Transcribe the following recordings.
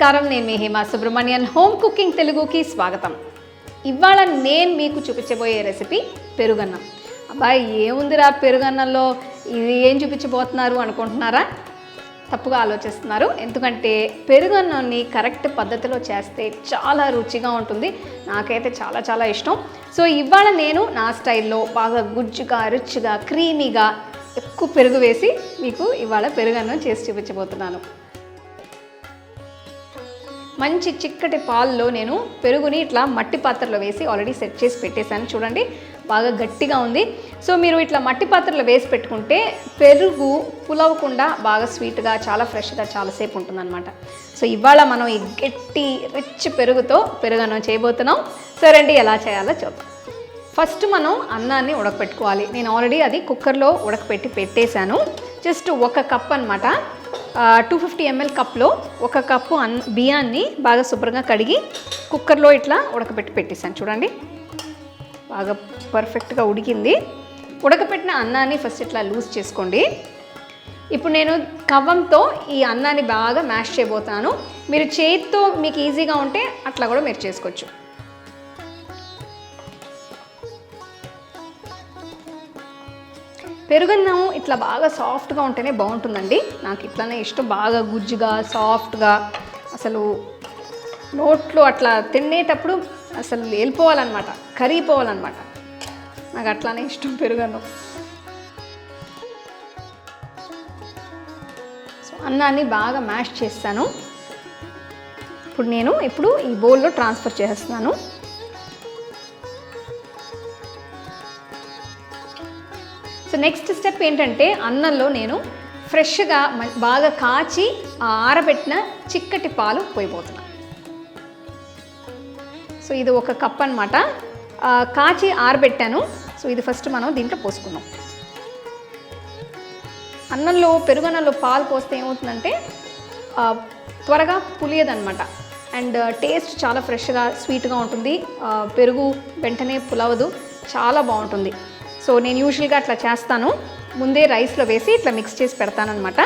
నమస్కారం నేను మీ హేమ సుబ్రహ్మణ్యన్. హోమ్ కుకింగ్ తెలుగుకి స్వాగతం. ఇవాళ నేను మీకు చూపించబోయే రెసిపీ పెరుగన్నం. అబ్బాయి ఏముందిరా పెరుగన్నంలో? ఇది ఏం చూపించబోతున్నారు అనుకుంటున్నారా? తప్పుగా ఆలోచిస్తున్నారు. ఎందుకంటే పెరుగన్నాన్ని కరెక్ట్ పద్ధతిలో చేస్తే చాలా రుచిగా ఉంటుంది. నాకైతే చాలా చాలా ఇష్టం. సో ఇవాళ నేను నా స్టైల్లో బాగా గుజ్జుగా రుచిగా క్రీమీగా ఎక్కువ పెరుగు వేసి మీకు ఇవాళ పెరుగన్నం చేసి చూపించబోతున్నాను. మంచి చిక్కటి పాల్లో నేను పెరుగుని ఇట్లా మట్టి పాత్రలో వేసి ఆల్రెడీ సెట్ చేసి పెట్టేశాను. చూడండి బాగా గట్టిగా ఉంది. సో మీరు ఇట్లా మట్టి పాత్రలో వేసి పెట్టుకుంటే పెరుగు పులవకుండా బాగా స్వీట్గా చాలా ఫ్రెష్గా చాలాసేపు ఉంటుందన్నమాట. సో ఇవాళ మనం ఈ గట్టి రిచ్ పెరుగుతో పెరుగన్నం చేయబోతున్నాం. సరే అండి ఎలా చేయాలో చూద్దాం. ఫస్ట్ మనం అన్నాన్ని ఉడకపెట్టుకోవాలి. నేను ఆల్రెడీ అది కుక్కర్లో ఉడకపెట్టి పెట్టేశాను. జస్ట్ ఒక కప్ అనమాట టూ ఫిఫ్టీ ఎంఎల్ కప్లో ఒక కప్పు అన్ బియ్యాన్ని బాగా శుభ్రంగా కడిగి కుక్కర్లో ఇట్లా ఉడకబెట్టి పెట్టేశాను. చూడండి. బాగా పర్ఫెక్ట్గా ఉడికింది. ఉడకపెట్టిన అన్నాన్ని ఫస్ట్ ఇట్లా లూజ్ చేసుకోండి. ఇప్పుడు నేను కవ్వంతో ఈ అన్నాన్ని బాగా మ్యాష్ చేయబోతాను. మీరు చేతితో మీకు ఈజీగా ఉంటే అట్లా కూడా మీరు చేసుకోవచ్చు. పెరుగన్నం ఇట్లా బాగా సాఫ్ట్గా ఉంటేనే బాగుంటుందండి. నాకు ఇట్లానే ఇష్టం. బాగా గుజ్జుగా సాఫ్ట్గా అసలు నోట్లో అట్లా తినేటప్పుడు అసలు వెళ్ళిపోవాలన్నమాట కరిగిపోవాలన్నమాట. నాకు అట్లానే ఇష్టం పెరుగన్నం. సో అన్నాన్ని బాగా మ్యాష్ చేస్తాను. ఇప్పుడు నేను ఇప్పుడు ఈ బౌల్లో ట్రాన్స్ఫర్ చేస్తున్నాను. సో నెక్స్ట్ స్టెప్ ఏంటంటే అన్నంలో నేను ఫ్రెష్గా బాగా కాచి ఆరబెట్టిన చిక్కటి పాలు పోయిపోతున్నాను సో ఇది ఒక కప్ అనమాట కాచి ఆరబెట్టాను. సో ఇది ఫస్ట్ మనం దీంట్లో పోసుకుందాం. అన్నంలో పెరుగన్నంలో పాలు పోస్తే ఏమవుతుందంటే త్వరగా పులియదనమాట అండ్ టేస్ట్ చాలా ఫ్రెష్గా స్వీట్గా ఉంటుంది. పెరుగు వెంటనే పులవదు. చాలా బాగుంటుంది. సో నేను యూజువల్గా అట్లా చేస్తాను. ముందే రైస్లో వేసి ఇట్లా మిక్స్ చేసి పెడతానమాట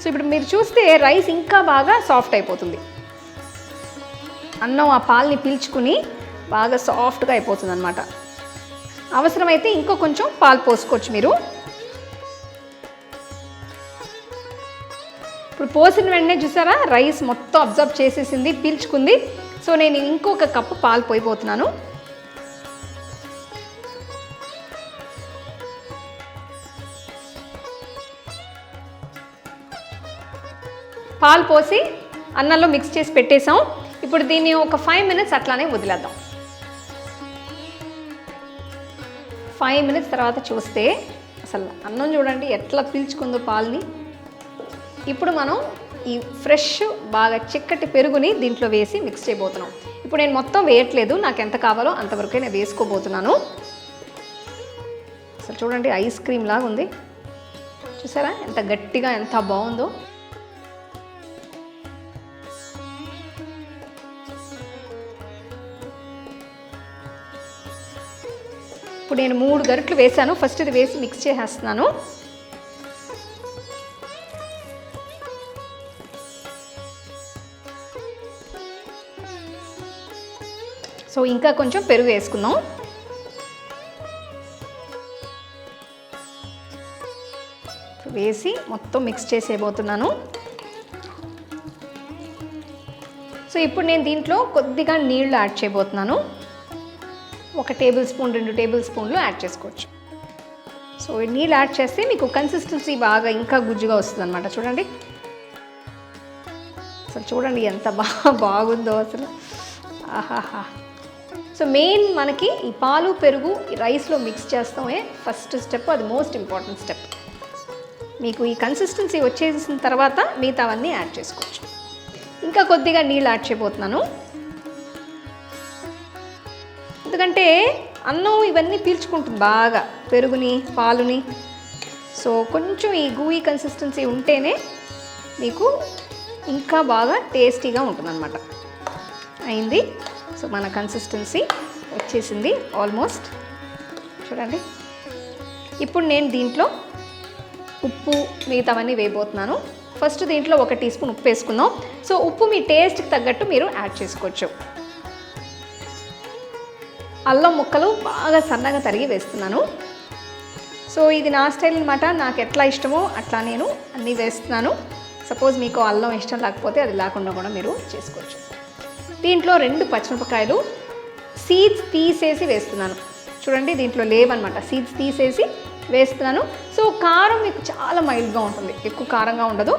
సో ఇప్పుడు మీరు చూస్తే రైస్ ఇంకా బాగా సాఫ్ట్ అయిపోతుంది. అన్నం ఆ పాల్ని పీల్చుకుని బాగా సాఫ్ట్గా అయిపోతుంది అనమాట అవసరమైతే ఇంకో కొంచెం పాలు పోసుకోవచ్చు మీరు. ఇప్పుడు పోసిన వెంటనే చూసారా? రైస్ మొత్తం అబ్జర్వ్ చేసేసింది పీల్చుకుంది. సో నేను ఇంకొక కప్పు పాలు పోయిపోతున్నాను పాలు పోసి అన్నంలో మిక్స్ చేసి పెట్టేసాం ఇప్పుడు దీన్ని ఒక ఫైవ్ మినిట్స్ అట్లానే వదిలేద్దాం. ఫైవ్ మినిట్స్ తర్వాత చూస్తే అసలు అన్నం చూడండి ఎట్లా పీల్చుకుందో పాలని. ఇప్పుడు మనం ఈ ఫ్రెష్ బాగా చిక్కటి పెరుగుని దీంట్లో వేసి మిక్స్ చేయబోతున్నాం. ఇప్పుడు నేను మొత్తం వేయట్లేదు నాకు ఎంత కావాలో అంతవరకే నేను వేసుకోబోతున్నాను. అసలు చూడండి ఐస్ క్రీమ్ లాగా ఉంది చూసారా? ఎంత గట్టిగా ఎంత బాగుందో. ఇప్పుడు నేను మూడు గరిట్లు వేసాను ఫస్ట్ ఇది వేసి మిక్స్ చేసేస్తున్నాను. సో ఇంకా కొంచెం పెరుగు వేసుకుందాం. వేసి మొత్తం మిక్స్ చేసేయబోతున్నాను. సో ఇప్పుడు నేను దీంట్లో కొద్దిగా నీళ్ళు యాడ్ చేయబోతున్నాను. ఒక టేబుల్ స్పూన్ రెండు టేబుల్ స్పూన్లు యాడ్ చేసుకోవచ్చు. సో నీళ్ళు యాడ్ చేస్తే మీకు కన్సిస్టెన్సీ బాగా ఇంకా గుజ్జుగా వస్తుంది అనమాట చూడండి. అసలు చూడండి ఎంత బాగా బాగుందో అసలు. ఆహాహా. సో మెయిన్ మనకి ఈ పాలు పెరుగు ఈ రైస్లో మిక్స్ చేస్తామే. ఫస్ట్ స్టెప్ అది మోస్ట్ ఇంపార్టెంట్ స్టెప్ మీకు ఈ కన్సిస్టెన్సీ వచ్చేసిన తర్వాత మిగతావన్నీ యాడ్ చేసుకోవచ్చు. ఇంకా కొద్దిగా నీళ్ళు యాడ్ చేయబోతున్నాను. ఎందుకంటే అన్నం ఇవన్నీ పీల్చుకుంటుంది బాగా. పెరుగుని పాలుని. సో కొంచెం ఈ గూయి కన్సిస్టెన్సీ ఉంటేనే మీకు ఇంకా బాగా టేస్టీగా ఉంటుందన్నమాట. అయింది. సో మన కన్సిస్టెన్సీ వచ్చేసింది ఆల్మోస్ట్ చూడండి. ఇప్పుడు నేను దీంట్లో ఉప్పు మిగతావన్నీ వేయబోతున్నాను. ఫస్ట్ దీంట్లో ఒక టీ స్పూన్ ఉప్పు వేసుకుందాం. సో ఉప్పు మీ టేస్ట్కి తగ్గట్టు మీరు యాడ్ చేసుకోవచ్చు. అల్లం ముక్కలు బాగా సన్నగా తరిగి వేస్తున్నాను. సో ఇది నా స్టైల్ అనమాట నాకు ఎట్లా ఇష్టమో అట్లా నేను అన్నీ వేస్తున్నాను. సపోజ్ మీకు అల్లం ఇష్టం లేకపోతే అది లేకుండా కూడా మీరు చేసుకోవచ్చు. దీంట్లో రెండు పచ్చిమిరపకాయలు సీడ్స్ తీసేసి వేస్తున్నాను. చూడండి దీంట్లో లేవన్నమాట. సీడ్స్ తీసేసి వేస్తున్నాను. సో కారం మీకు చాలా మైల్డ్గా ఉంటుంది. ఎక్కువ కారంగా ఉండదు.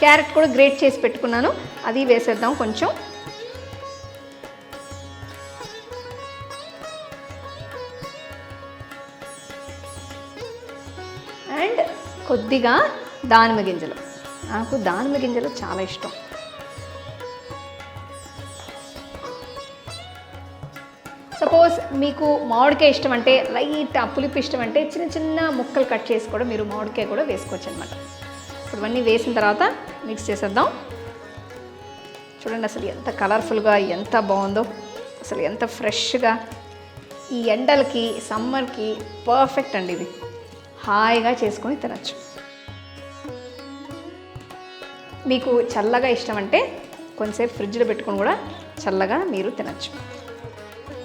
క్యారెట్ కూడా గ్రేట్ చేసి పెట్టుకున్నాను. అది వేసేద్దాం కొంచెం. కొద్దిగా దానిమ్మ గింజలు. నాకు దానిమ్మ గింజలు చాలా ఇష్టం. సపోజ్ మీకు మామిడికాయ ఇష్టం అంటే లైట్ పులుపు ఇష్టం అంటే చిన్న చిన్న ముక్కలు కట్ చేసి కూడా మీరు మామిడికాయ కూడా వేసుకోవచ్చు అనమాట ఇప్పుడు ఇవన్నీ వేసిన తర్వాత మిక్స్ చేసేద్దాం. చూడండి అసలు ఎంత కలర్ఫుల్గా ఎంత బాగుందో అసలు ఎంత ఫ్రెష్గా. ఈ ఎండలకి సమ్మర్కి పర్ఫెక్ట్ అండి ఇది. హాయిగా చేసుకొని తినచ్చు. మీకు చల్లగా ఇష్టం అంటే కొంచెంసేపు ఫ్రిడ్జ్లో పెట్టుకొని కూడా చల్లగా మీరు తినచ్చు.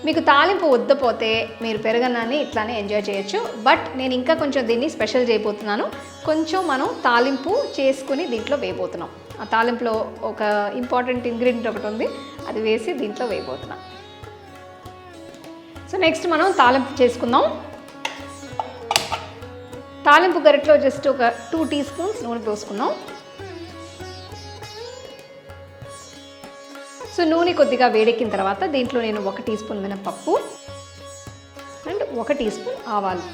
మీకు తాలింపు వద్దపోతే మీరు పెరగన్నాన్ని ఇట్లానే ఎంజాయ్ చేయొచ్చు. బట్ నేను ఇంకా కొంచెం దీన్ని స్పెషల్ చేయబోతున్నాను. కొంచెం మనం తాలింపు చేసుకుని దీంట్లో వేయబోతున్నాం. ఆ తాలింపులో ఒక ఇంపార్టెంట్ ఇంగ్రీడియంట్ ఒకటి ఉంది. అది వేసి దీంట్లో వేయబోతున్నాం. సో నెక్స్ట్ మనం తాలింపు చేసుకుందాం. తాలింపు గరిటలో జస్ట్ ఒక టూ టీ స్పూన్స్ నూనె పోసుకుందాం. సో నూనె కొద్దిగా వేడెక్కిన తర్వాత దీంట్లో నేను ఒక టీ స్పూన్ మినపప్పు అండ్ ఒక టీ స్పూన్ ఆవాలు.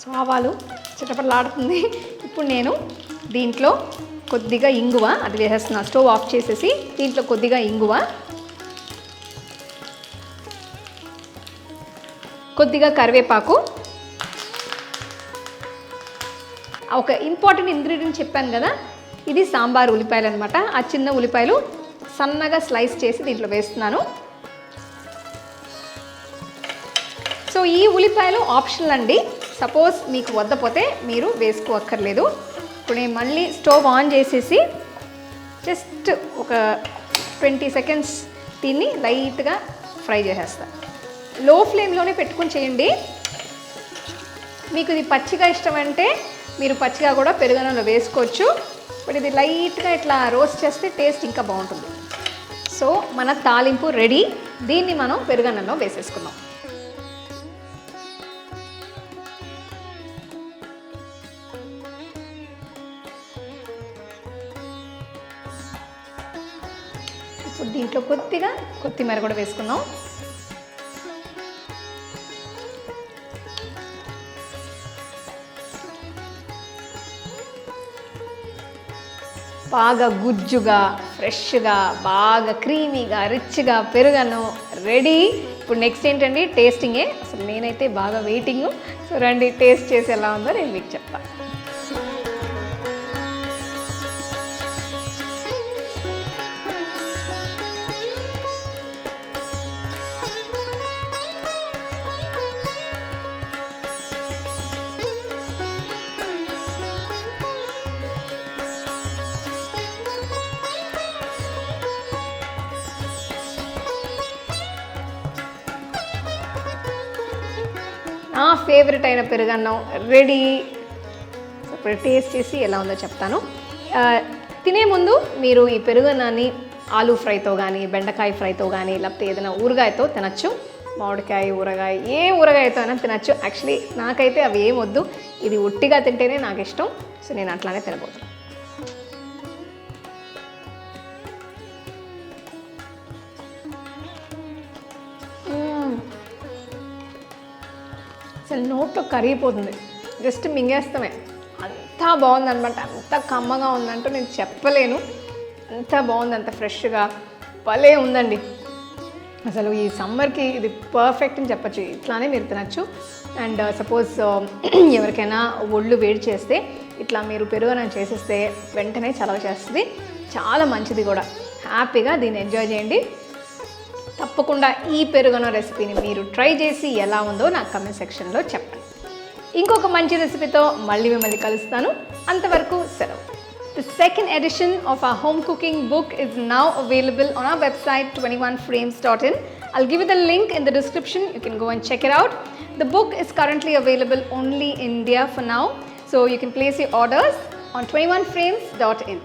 సో ఆవాలు చిటపట్లాడుతుంది. ఇప్పుడు నేను దీంట్లో కొద్దిగా ఇంగువ అది వేసేస్తున్నా. స్టవ్ ఆఫ్ చేసేసి దీంట్లో కొద్దిగా ఇంగువ కొద్దిగా కరివేపాకు ఒక ఇంపార్టెంట్ ఇంగ్రీడియంట్ చెప్పాను కదా ఇది సాంబార్ ఉల్లిపాయలు అనమాట ఆ చిన్న ఉల్లిపాయలు సన్నగా స్లైస్ చేసి దీంట్లో వేస్తున్నాను. సో ఈ ఉల్లిపాయలు ఆప్షనల్ అండి. సపోజ్ మీకు వద్దపోతే మీరు వేసుకోక్కర్లేదు. ఇప్పుడు నేను మళ్ళీ స్టవ్ ఆన్ చేసేసి జస్ట్ ఒక ట్వంటీ సెకండ్స్ దీన్ని లైట్గా ఫ్రై చేసేస్తాను లో ఫ్లేమ్లోనే పెట్టుకొని చేయండి. మీకు ఇది పచ్చిగా ఇష్టం అంటే మీరు పచ్చిగా కూడా పెరుగన్నంలో వేసుకోవచ్చు. బట్ ఇది లైట్గా ఇట్లా రోస్ట్ చేస్తే టేస్ట్ ఇంకా బాగుంటుంది. సో మన తాలింపు రెడీ దీన్ని మనం పెరుగన్నంలో వేసేసుకుందాం. ఇప్పుడు దీంట్లో కొద్దిగా కొత్తిమీర కూడా వేసుకుందాం. బాగా గుజ్జుగా ఫ్రెష్గా బాగా క్రీమీగా రిచ్గా పెరుగను రెడీ. ఇప్పుడు నెక్స్ట్ ఏంటండి? టేస్టింగే అసలు నేనైతే బాగా వెయిటింగ్ సో రండి టేస్ట్ చేసి ఎలా ఉందో నేను మీకు చెప్తాను నా ఫేవరెట్ అయిన పెరుగన్నం రెడీ ఇప్పుడు టేస్ట్ చేసి ఎలా ఉందో చెప్తాను. తినే ముందు మీరు ఈ పెరుగన్నాన్ని ఆలూ ఫ్రైతో కానీ బెండకాయ ఫ్రైతో కానీ లేకపోతే ఏదైనా ఊరగాయతో తినచ్చు. మామిడికాయ ఊరగాయ ఏ ఊరగాయతో అయినా తినచ్చు. యాక్చువల్లీ నాకైతే అవి ఏం వద్దు. ఇది ఉట్టిగా తింటేనే నాకు ఇష్టం. సో నేను అట్లానే తినబోతున్నాను అసలు నోట్లో కరిగిపోతుంది. జస్ట్ మింగేస్తామే. అంతా బాగుందనమాట. అంత కమ్మగా ఉందంటూ నేను చెప్పలేను. అంత బాగుంది అంత ఫ్రెష్గా. భలే ఉందండి. అసలు ఈ సమ్మర్కి ఇది పర్ఫెక్ట్ అని చెప్పచ్చు. ఇట్లానే మీరు తినచ్చు. అండ్ uh, సపోజ్ um, ఎవరికైనా ఒళ్ళు వేడి చేస్తే ఇట్లా మీరు పెరుగనం చేసేస్తే వెంటనే చలవ చేస్తుంది. చాలా మంచిది కూడా. హ్యాపీగా దీన్ని ఎంజాయ్ చేయండి. తప్పకుండా ఈ పెరుగన రెసిపీని మీరు ట్రై చేసి ఎలా ఉందో నా కమెంట్ సెక్షన్లో చెప్పండి. ఇంకొక మంచి రెసిపీతో మళ్ళీ మిమ్మల్ని కలుస్తాను. అంతవరకు సెలవు. The second edition of a home cooking book is now available on a website twenty one frames dot in I'll give the link in the description you can go and check it out the book is currently available only India for now so you can place you orders on twenty one frames dot in